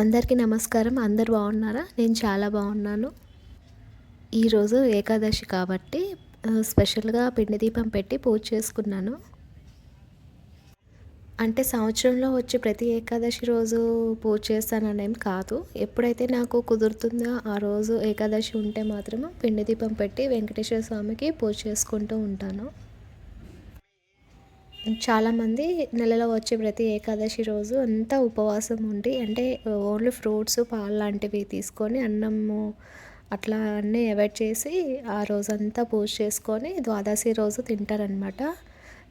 అందరికీ నమస్కారం. అందరు బాగున్నారా? నేను చాలా బాగున్నాను. ఈరోజు ఏకాదశి కాబట్టి స్పెషల్గా పిండి దీపం పెట్టి పూజ చేసుకున్నాను. అంటే సంవత్సరంలో వచ్చి ప్రతి ఏకాదశి రోజు పూజ చేస్తాననేం కాదు. ఎప్పుడైతే నాకు కుదురుతుందో ఆ రోజు ఏకాదశి ఉంటే మాత్రమే పిండి దీపం పెట్టి వెంకటేశ్వర స్వామికి పూజ చేసుకుంటూ ఉంటాను. చాలామంది నెలలో వచ్చే ప్రతి ఏకాదశి రోజు అంతా ఉపవాసం ఉండి అంటే ఓన్లీ ఫ్రూట్స్ పాలు లాంటివి తీసుకొని అన్నము అట్లా అన్నీ అవాయిడ్ చేసి ఆ రోజంతా పూజ చేసుకొని ద్వాదశి రోజు తింటారనమాట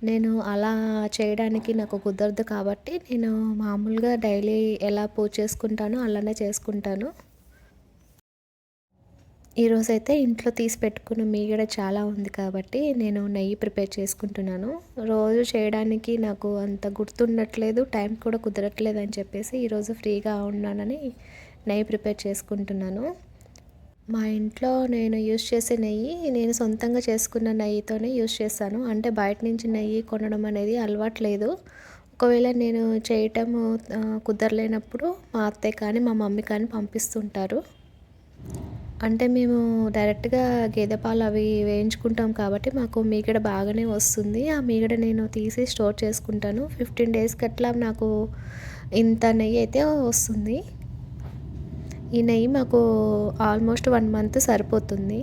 నేను అలా చేయడానికి నాకు కుదరదు కాబట్టి నేను మామూలుగా డైలీ ఎలా పూజ చేసుకుంటానో అలానే చేసుకుంటాను. ఈరోజైతే ఇంట్లో తీసి పెట్టుకున్న మీగడ చాలా ఉంది కాబట్టి నేను నెయ్యి ప్రిపేర్ చేసుకుంటున్నాను. రోజు చేయడానికి నాకు అంత గుర్తుండట్లేదు టైం కూడా కుదరట్లేదు అని చెప్పేసి ఈరోజు ఫ్రీగా ఉన్నానని నెయ్యి ప్రిపేర్ చేసుకుంటున్నాను. మా ఇంట్లో నేను యూస్ చేసే నెయ్యి నేను సొంతంగా చేసుకున్న నెయ్యితోనే యూస్ చేస్తాను. అంటే బయట నుంచి నెయ్యి కొనడం అనేది అలవాట్లేదు ఒకవేళ నేను చేయటం కుదరలేనప్పుడు మా అత్తయ్య కానీ మా మమ్మీ కానీ పంపిస్తుంటారు. అంటే మేము డైరెక్ట్గా గేదె పాలు అవి వేయించుకుంటాం కాబట్టి మాకు మీగడ బాగానే వస్తుంది. ఆ మీగడ నేను తీసి స్టోర్ చేసుకుంటాను. ఫిఫ్టీన్ డేస్కి అట్లా నాకు ఇంత నెయ్యి అయితే వస్తుంది. ఈ నెయ్యి మాకు ఆల్మోస్ట్ వన్ మంత్ సరిపోతుంది.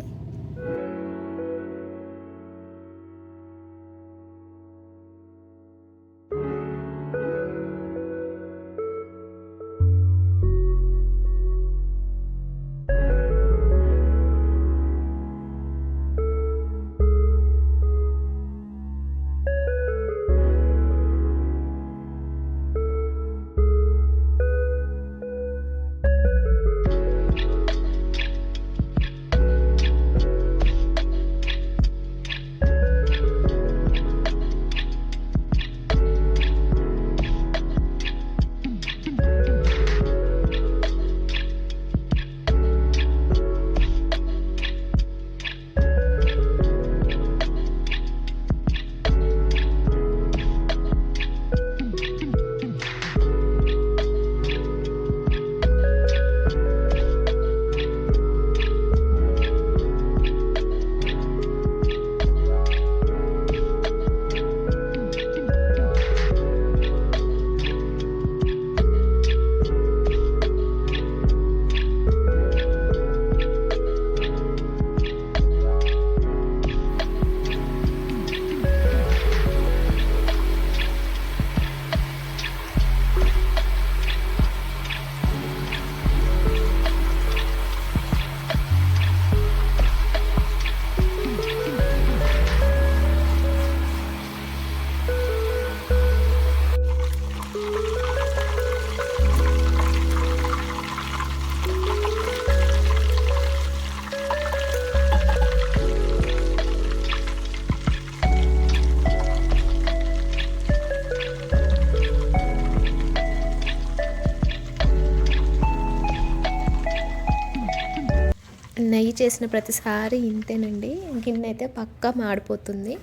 నెయ్యి చేసిన ప్రతిసారి ఇంతేనండి. గిన్నె అయితే పక్కా మాడిపోతుంది.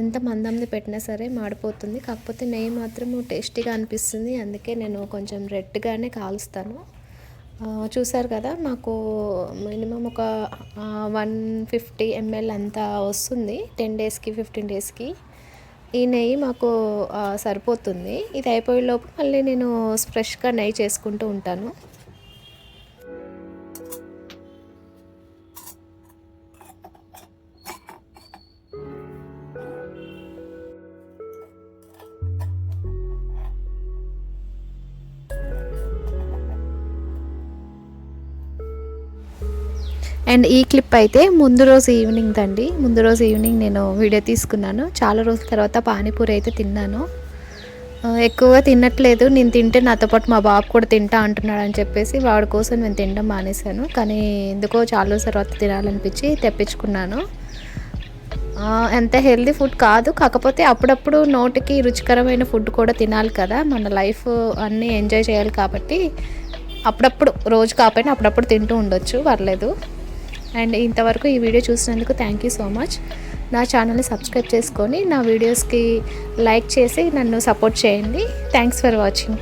ఎంత మందంది పెట్టినా సరే మాడిపోతుంది. కాకపోతే నెయ్యి మాత్రం టేస్టీగా అనిపిస్తుంది. అందుకే నేను కొంచెం రెడ్గానే కాలుస్తాను. చూసారు కదా మాకు మినిమం ఒక వన్ ఫిఫ్టీ ఎంఎల్ అంతా వస్తుంది. టెన్ డేస్కి ఫిఫ్టీన్ డేస్కి. ఈ నెయ్యి మాకు సరిపోతుంది. ఇది అయిపోయే లోపు మళ్ళీ నేను ఫ్రెష్గా నెయ్యి చేసుకుంటూ ఉంటాను. అండ్ ఈ క్లిప్ అయితే ముందు రోజు ఈవినింగ్ అండి ముందు రోజు ఈవినింగ్ నేను వీడియో తీసుకున్నాను. చాలా రోజుల తర్వాత పానీపూరి అయితే తిన్నాను. ఎక్కువగా తినట్లేదు. నేను తింటే నాతో పాటు మా బాబు కూడా తింటా అంటున్నాడు అని చెప్పేసి వాడి కోసం నేను తినడం మానేశాను. కానీ ఎందుకో చాలా రోజుల తర్వాత తినాలనిపించి తెప్పించుకున్నాను. ఎంత హెల్దీ ఫుడ్ కాదు. కాకపోతే అప్పుడప్పుడు నోటికి రుచికరమైన ఫుడ్ కూడా తినాలి కదా. మన లైఫ్ అన్నీ ఎంజాయ్ చేయాలి కాబట్టి అప్పుడప్పుడు రోజు కాకపోయినా అప్పుడప్పుడు తింటూ ఉండొచ్చు. పర్లేదు. అండ్ ఇంతవరకు ఈ వీడియో చూసినందుకు థ్యాంక్ యూ సో మచ్ నా ఛానల్ని సబ్స్క్రైబ్ చేసుకొని నా వీడియోస్కి లైక్ చేసి నన్ను సపోర్ట్ చేయండి. Thanks for watching